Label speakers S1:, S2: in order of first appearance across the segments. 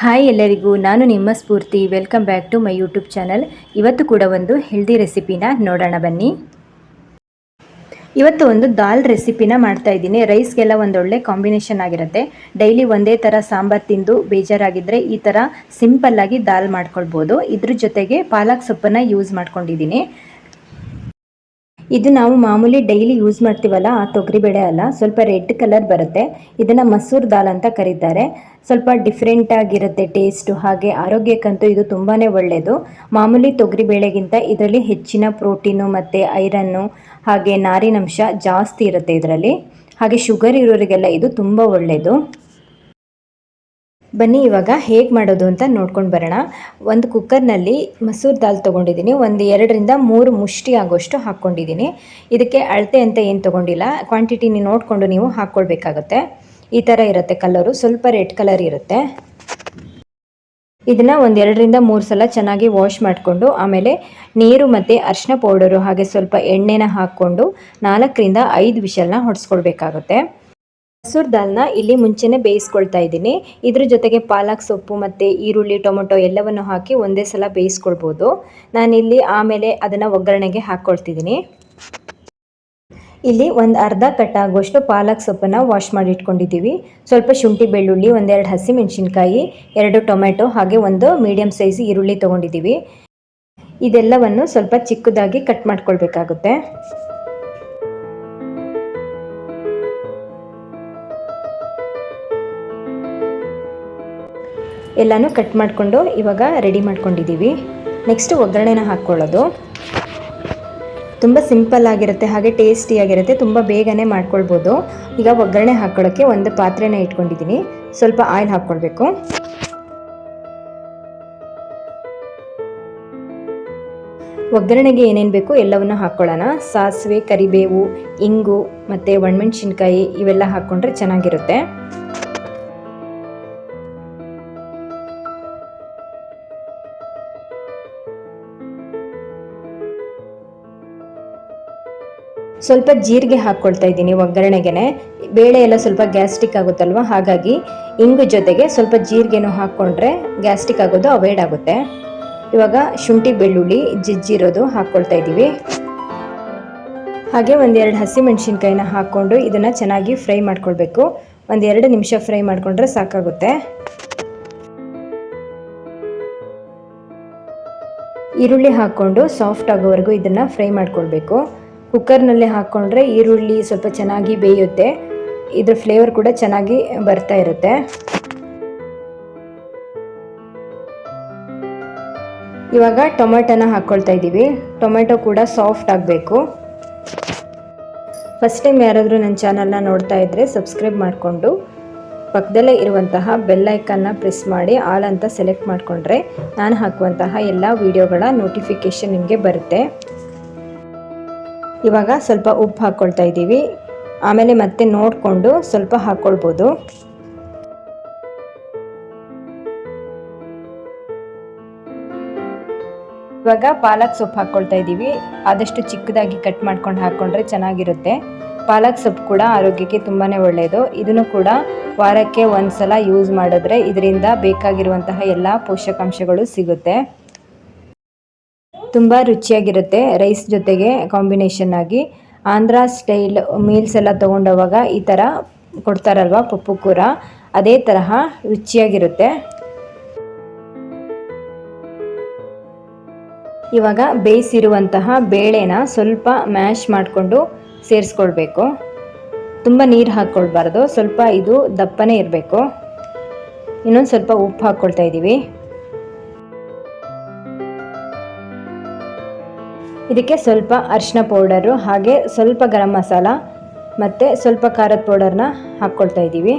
S1: Hi ಎಲ್ಲರಿಗೂ, ನಾನು ನಿಮ್ಮ Spoorthi. Welcome back to my YouTube channel ಇವತ್ತು ಕೂಡ ಒಂದು ಹೆಲ್ದಿ ರೆಸಿಪಿನ ನೋಡೋಣ ಬನ್ನಿ. ಇವತ್ತು ಒಂದು ದಾಲ್ ರೆಸಿಪಿನ ಮಾಡ್ತಾ ಇದ್ದೀನಿ. ರೈಸ್ಗೆಲ್ಲ ಒಂದೊಳ್ಳೆ ಕಾಂಬಿನೇಷನ್ ಆಗಿರುತ್ತೆ. ಡೈಲಿ ಒಂದೇ ಥರ ಸಾಂಬಾರು ತಿಂದು ಬೇಜಾರಾಗಿದ್ದರೆ ಈ ಥರ ಸಿಂಪಲ್ಲಾಗಿ ದಾಲ್ ಮಾಡ್ಕೊಳ್ಬೋದು. ಇದ್ರ ಜೊತೆಗೆ ಪಾಲಕ್ ಸೊಪ್ಪನ್ನು ಯೂಸ್ ಮಾಡ್ಕೊಂಡಿದ್ದೀನಿ. ಇದು ನಾವು ಮಾಮೂಲಿ ಡೈಲಿ ಯೂಸ್ ಮಾಡ್ತೀವಲ್ಲ, ಆ ತೊಗರಿಬೇಳೆ ಅಲ್ಲ, ಸ್ವಲ್ಪ ರೆಡ್ ಕಲರ್ ಬರುತ್ತೆ. ಇದನ್ನು ಮಸೂರ್ ದಾಲ್ ಅಂತ ಕರೀತಾರೆ. ಸ್ವಲ್ಪ ಡಿಫ್ರೆಂಟ್ ಆಗಿರುತ್ತೆ ಟೇಸ್ಟು ಹಾಗೆ ಆರೋಗ್ಯಕ್ಕಂತೂ ಇದು ತುಂಬಾ ಒಳ್ಳೆಯದು ಮಾಮೂಲಿ ತೊಗರಿಬೇಳೆಗಿಂತ ಇದರಲ್ಲಿ ಹೆಚ್ಚಿನ ಪ್ರೋಟೀನು ಮತ್ತು ಐರನ್ನು ಹಾಗೆ ನಾರಿನಂಶ ಜಾಸ್ತಿ ಇರುತ್ತೆ ಇದರಲ್ಲಿ. ಹಾಗೆ ಶುಗರ್ ಇರೋರಿಗೆಲ್ಲ ಇದು ತುಂಬ ಒಳ್ಳೆಯದು ಬನ್ನಿ, ಇವಾಗ ಹೇಗೆ ಮಾಡೋದು ಅಂತ ನೋಡ್ಕೊಂಡು ಬರೋಣ. ಒಂದು ಕುಕ್ಕರ್ನಲ್ಲಿ ಮಸೂರ್ ದಾಲ್ ತೊಗೊಂಡಿದ್ದೀನಿ. ಒಂದು ಎರಡರಿಂದ ಮೂರು ಮುಷ್ಟಿ ಆಗೋಷ್ಟು ಹಾಕ್ಕೊಂಡಿದ್ದೀನಿ. ಇದಕ್ಕೆ ಅಳತೆ ಅಂತ ಏನು ತೊಗೊಂಡಿಲ್ಲ. ಕ್ವಾಂಟಿಟಿನ ನೋಡಿಕೊಂಡು ನೀವು ಹಾಕ್ಕೊಳ್ಬೇಕಾಗುತ್ತೆ. ಈ ಥರ ಇರುತ್ತೆ ಕಲರು. ಸ್ವಲ್ಪ ರೆಡ್ ಕಲರ್ ಇರುತ್ತೆ. ಇದನ್ನು ಒಂದು ಎರಡರಿಂದ ಮೂರು ಸಲ ಚೆನ್ನಾಗಿ ವಾಶ್ ಮಾಡಿಕೊಂಡು, ಆಮೇಲೆ ನೀರು ಮತ್ತು ಅರಿಶಿನ ಪೌಡರು ಹಾಗೆ ಸ್ವಲ್ಪ ಎಣ್ಣೆನ ಹಾಕ್ಕೊಂಡು ನಾಲ್ಕರಿಂದ ಐದು ವಿಷಲ್ನ ಹೊಡೆಸ್ಕೊಳ್ಬೇಕಾಗುತ್ತೆ. ಮಸೂರ್ ದಾಲ್ನ ಇಲ್ಲಿ ಮುಂಚೆನೇ ಬೇಯಿಸ್ಕೊಳ್ತಾ ಇದ್ದೀನಿ. ಇದ್ರ ಜೊತೆಗೆ ಪಾಲಕ್ ಸೊಪ್ಪು ಮತ್ತು ಈರುಳ್ಳಿ, ಟೊಮೊಟೊ ಎಲ್ಲವನ್ನು ಹಾಕಿ ಒಂದೇ ಸಲ ಬೇಯಿಸ್ಕೊಳ್ಬೋದು. ನಾನಿಲ್ಲಿ ಆಮೇಲೆ ಅದನ್ನು ಒಗ್ಗರಣೆಗೆ ಹಾಕ್ಕೊಳ್ತಿದ್ದೀನಿ ಇಲ್ಲಿ ಒಂದು ಅರ್ಧ ಕಟ್ಟಾಗುವಷ್ಟು ಪಾಲಕ್ ಸೊಪ್ಪನ್ನು ವಾಶ್ ಮಾಡಿ ಇಟ್ಕೊಂಡಿದ್ದೀವಿ. ಸ್ವಲ್ಪ ಶುಂಠಿ, ಬೆಳ್ಳುಳ್ಳಿ, ಒಂದೆರಡು ಹಸಿ ಮೆಣಸಿನ್ಕಾಯಿ ಎರಡು ಟೊಮೆಟೊ ಹಾಗೆ ಒಂದು ಮೀಡಿಯಮ್ ಸೈಜ್ ಈರುಳ್ಳಿ ತೊಗೊಂಡಿದ್ದೀವಿ. ಇದೆಲ್ಲವನ್ನು ಸ್ವಲ್ಪ ಚಿಕ್ಕದಾಗಿ ಕಟ್ ಮಾಡ್ಕೊಳ್ಬೇಕಾಗುತ್ತೆ. ಎಲ್ಲನೂ ಕಟ್ ಮಾಡಿಕೊಂಡು ಇವಾಗ ರೆಡಿ ಮಾಡ್ಕೊಂಡಿದ್ದೀವಿ ನೆಕ್ಸ್ಟು ಒಗ್ಗರಣೆನ ಹಾಕ್ಕೊಳ್ಳೋದು. ತುಂಬ ಸಿಂಪಲ್ ಆಗಿರುತ್ತೆ, ಹಾಗೆ ಟೇಸ್ಟಿಯಾಗಿರುತ್ತೆ ತುಂಬ ಬೇಗನೆ ಮಾಡ್ಕೊಳ್ಬೋದು. ಈಗ ಒಗ್ಗರಣೆ ಹಾಕ್ಕೊಳ್ಳೋಕ್ಕೆ ಒಂದು ಪಾತ್ರೆನ ಇಟ್ಕೊಂಡಿದ್ದೀನಿ ಸ್ವಲ್ಪ ಆಯಿಲ್ ಹಾಕ್ಕೊಳ್ಬೇಕು. ಒಗ್ಗರಣೆಗೆ ಏನೇನು ಬೇಕು ಎಲ್ಲವನ್ನು ಹಾಕ್ಕೊಳ್ಳೋಣ. ಸಾಸಿವೆ, ಕರಿಬೇವು, ಇಂಗು ಮತ್ತು ಒಣಮೆಣ್ಸಿನ್ಕಾಯಿ ಇವೆಲ್ಲ ಹಾಕ್ಕೊಂಡ್ರೆ ಚೆನ್ನಾಗಿರುತ್ತೆ. ಸ್ವಲ್ಪ ಜೀರಿಗೆ ಹಾಕ್ಕೊಳ್ತಾ ಇದ್ದೀನಿ ಒಗ್ಗರಣೆಗೆನೆ. ಬೇಳೆ ಎಲ್ಲ ಸ್ವಲ್ಪ ಗ್ಯಾಸ್ಟಿಕ್ ಆಗುತ್ತಲ್ವ? ಹಾಗಾಗಿ ಇಂಗು ಜೊತೆಗೆ ಸ್ವಲ್ಪ ಜೀರಿಗೆನೂ ಹಾಕ್ಕೊಂಡ್ರೆ ಗ್ಯಾಸ್ಟಿಕ್ ಆಗೋದು ಅವಾಯ್ಡ್ ಆಗುತ್ತೆ. ಇವಾಗ ಶುಂಠಿ, ಬೆಳ್ಳುಳ್ಳಿ, ಜಿಜ್ಜಿರೋದು ಹಾಕ್ಕೊಳ್ತಾ ಇದ್ದೀವಿ. ಹಾಗೆ ಒಂದೆರಡು ಹಸಿ ಮೆಣಸಿನ್ಕಾಯಿನ ಹಾಕ್ಕೊಂಡು ಇದನ್ನು ಚೆನ್ನಾಗಿ ಫ್ರೈ ಮಾಡ್ಕೊಳ್ಬೇಕು. ಒಂದೆರಡು ನಿಮಿಷ ಫ್ರೈ ಮಾಡಿಕೊಂಡ್ರೆ ಸಾಕಾಗುತ್ತೆ. ಈರುಳ್ಳಿ ಹಾಕ್ಕೊಂಡು ಸಾಫ್ಟ್ ಆಗೋವರೆಗೂ ಇದನ್ನು ಫ್ರೈ ಮಾಡ್ಕೊಳ್ಬೇಕು. ಕುಕ್ಕರ್ನಲ್ಲಿ ಹಾಕ್ಕೊಂಡ್ರೆ ಈರುಳ್ಳಿ ಸ್ವಲ್ಪ ಚೆನ್ನಾಗಿ ಬೇಯುತ್ತೆ. ಇದ್ರ ಫ್ಲೇವರ್ ಕೂಡ ಚೆನ್ನಾಗಿ ಬರ್ತಾ ಇರುತ್ತೆ. ಇವಾಗ ಟೊಮೆಟೊನ ಹಾಕ್ಕೊಳ್ತಾ ಇದ್ದೀವಿ. ಟೊಮೆಟೊ ಕೂಡ ಸಾಫ್ಟ್ ಆಗಬೇಕು. ಫಸ್ಟ್ ಟೈಮ್ ಯಾರಾದರೂ ನನ್ನ ಚಾನಲ್ನ ನೋಡ್ತಾ ಇದ್ದರೆ ಸಬ್ಸ್ಕ್ರೈಬ್ ಮಾಡಿಕೊಂಡು, ಪಕ್ಕದಲ್ಲೇ ಇರುವಂತಹ ಬೆಲ್ಲೈಕನ್ನ ಪ್ರೆಸ್ ಮಾಡಿ ಆಲ್ ಅಂತ ಸೆಲೆಕ್ಟ್ ಮಾಡಿಕೊಂಡ್ರೆ ನಾನು ಹಾಕುವಂತಹ ಎಲ್ಲ ವಿಡಿಯೋಗಳ ನೋಟಿಫಿಕೇಷನ್ ನಿಮಗೆ ಬರುತ್ತೆ. ಇವಾಗ ಸ್ವಲ್ಪ ಉಪ್ಪು ಹಾಕ್ಕೊಳ್ತಾ ಇದ್ದೀವಿ. ಆಮೇಲೆ ಮತ್ತೆ ನೋಡಿಕೊಂಡು ಸ್ವಲ್ಪ ಹಾಕ್ಕೊಳ್ಬೋದು ಇವಾಗ ಪಾಲಕ್ ಸೊಪ್ಪು ಹಾಕ್ಕೊಳ್ತಾ ಇದ್ದೀವಿ. ಆದಷ್ಟು ಚಿಕ್ಕದಾಗಿ ಕಟ್ ಮಾಡ್ಕೊಂಡು ಹಾಕ್ಕೊಂಡ್ರೆ ಚೆನ್ನಾಗಿರುತ್ತೆ. ಪಾಲಕ್ ಸೊಪ್ಪು ಕೂಡ ಆರೋಗ್ಯಕ್ಕೆ ತುಂಬಾ ಒಳ್ಳೆಯದು ಇದನ್ನು ಕೂಡ ವಾರಕ್ಕೆ ಒಂದು ಸಲ ಯೂಸ್ ಮಾಡಿದ್ರೆ ಇದರಿಂದ ಬೇಕಾಗಿರುವಂತಹ ಎಲ್ಲ ಪೋಷಕಾಂಶಗಳು ಸಿಗುತ್ತೆ. ತುಂಬ ರುಚಿಯಾಗಿರುತ್ತೆ ರೈಸ್ ಜೊತೆಗೆ ಕಾಂಬಿನೇಷನ್ ಆಗಿ. ಆಂಧ್ರ ಸ್ಟೈಲ್ ಮೀಲ್ಸ್ ಎಲ್ಲ ತೊಗೊಂಡೋವಾಗ ಈ ಥರ ಕೊಡ್ತಾರಲ್ವ ಪಪ್ಪು ಕೂರ? ಅದೇ ತರಹ ರುಚಿಯಾಗಿರುತ್ತೆ. ಇವಾಗ ಬೇಯಿಸಿರುವಂತಹ ಬೇಳೆನ ಸ್ವಲ್ಪ ಮ್ಯಾಶ್ ಮಾಡಿಕೊಂಡು ಸೇರಿಸ್ಕೊಳ್ಬೇಕು. ತುಂಬ ನೀರು ಹಾಕ್ಕೊಳ್ಬಾರ್ದು, ಸ್ವಲ್ಪ ಇದು ದಪ್ಪನೇ ಇರಬೇಕು. ಇನ್ನೊಂದು ಸ್ವಲ್ಪ ಉಪ್ಪು ಹಾಕ್ಕೊಳ್ತಾ ಇದ್ದೀವಿ ಇದಕ್ಕೆ ಸ್ವಲ್ಪ ಅರಿಶಿನ ಪೌಡರು ಹಾಗೆ ಸ್ವಲ್ಪ ಗರಂ ಮಸಾಲ ಮತ್ತು ಸ್ವಲ್ಪ ಖಾರದ ಪೌಡರ್ನ ಹಾಕ್ಕೊಳ್ತಾ ಇದ್ದೀವಿ.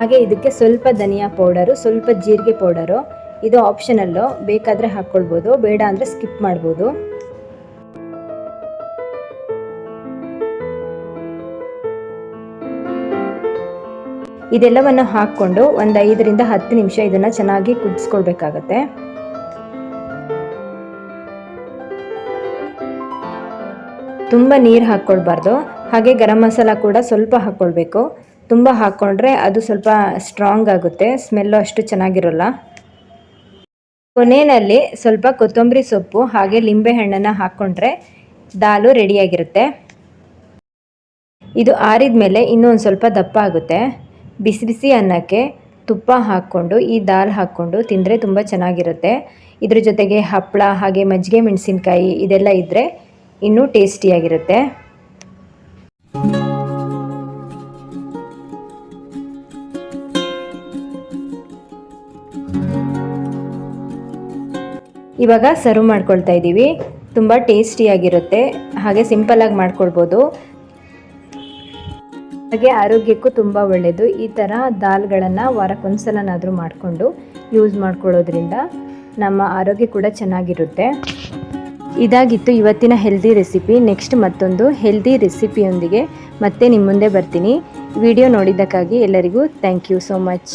S1: ಹಾಗೆ ಇದಕ್ಕೆ ಸ್ವಲ್ಪ ಧನಿಯಾ ಪೌಡರು, ಸ್ವಲ್ಪ ಜೀರಿಗೆ ಪೌಡರು. ಇದು ಆಪ್ಷನಲ್ಲು ಬೇಕಾದರೆ ಹಾಕ್ಕೊಳ್ಬೋದು, ಬೇಡ ಅಂದರೆ ಸ್ಕಿಪ್ ಮಾಡ್ಬೋದು. ಇದೆಲ್ಲವನ್ನು ಹಾಕ್ಕೊಂಡು ಒಂದು ಐದರಿಂದ ಹತ್ತು ನಿಮಿಷ ಇದನ್ನು ಚೆನ್ನಾಗಿ ಕುದಿಸ್ಕೊಳ್ಬೇಕಾಗತ್ತೆ. ತುಂಬ ನೀರು ಹಾಕ್ಕೊಳ್ಬಾರ್ದು. ಹಾಗೆ ಗರಂ ಮಸಾಲ ಕೂಡ ಸ್ವಲ್ಪ ಹಾಕ್ಕೊಳ್ಬೇಕು. ತುಂಬ ಹಾಕ್ಕೊಂಡ್ರೆ ಅದು ಸ್ವಲ್ಪ ಸ್ಟ್ರಾಂಗ್ ಆಗುತ್ತೆ ಸ್ಮೆಲ್ಲು ಅಷ್ಟು ಚೆನ್ನಾಗಿರೋಲ್ಲ. ಕೊನೆಯಲ್ಲಿ ಸ್ವಲ್ಪ ಕೊತ್ತಂಬರಿ ಸೊಪ್ಪು, ಹಾಗೆ ಲಿಂಬೆಹಣ್ಣನ್ನು ಹಾಕ್ಕೊಂಡ್ರೆ ದಾಲು ರೆಡಿಯಾಗಿರುತ್ತೆ. ಇದು ಆರಿದ ಮೇಲೆ ಇನ್ನೂ ಒಂದು ಸ್ವಲ್ಪ ದಪ್ಪ ಆಗುತ್ತೆ. ಬಿಸಿ ಬಿಸಿ ಅನ್ನಕ್ಕೆ ತುಪ್ಪ ಹಾಕ್ಕೊಂಡು, ಈ ದಾಲ್ ಹಾಕ್ಕೊಂಡು ತಿಂದರೆ ತುಂಬ ಚೆನ್ನಾಗಿರುತ್ತೆ. ಇದ್ರ ಜೊತೆಗೆ ಹಪ್ಪಳ ಹಾಗೆ ಮಜ್ಜಿಗೆ ಮೆಣಸಿನ್ಕಾಯಿ ಇದೆಲ್ಲ ಇದ್ದರೆ ಇನ್ನೂ ಟೇಸ್ಟಿಯಾಗಿರುತ್ತೆ. ಇವಾಗ ಸರ್ವ್ ಮಾಡ್ಕೊಳ್ತಾ ಇದ್ದೀವಿ. ತುಂಬ ಟೇಸ್ಟಿಯಾಗಿರುತ್ತೆ. ಹಾಗೆ ಸಿಂಪಲ್ಲಾಗಿ ಮಾಡ್ಕೊಳ್ಬೋದು. ಹಾಗೆ ಆರೋಗ್ಯಕ್ಕೂ ತುಂಬ ಒಳ್ಳೆಯದು ಈ ಥರ ದಾಲ್ಗಳನ್ನು ವಾರಕ್ಕೊಂದ್ಸಲನಾದರೂ ಮಾಡಿಕೊಂಡು ಯೂಸ್ ಮಾಡ್ಕೊಳ್ಳೋದ್ರಿಂದ ನಮ್ಮ ಆರೋಗ್ಯ ಕೂಡ ಚೆನ್ನಾಗಿರುತ್ತೆ. ಇದಾಗಿತ್ತು ಇವತ್ತಿನ ಹೆಲ್ದಿ ರೆಸಿಪಿ ನೆಕ್ಸ್ಟ್ ಮತ್ತೊಂದು ಹೆಲ್ದಿ ರೆಸಿಪಿಯೊಂದಿಗೆ ಮತ್ತೆ ನಿಮ್ಮ ಮುಂದೆ ಬರ್ತೀನಿ. ವಿಡಿಯೋ ನೋಡಿದ್ದಕ್ಕಾಗಿ ಎಲ್ಲರಿಗೂ ಥ್ಯಾಂಕ್ ಯು ಸೋ ಮಚ್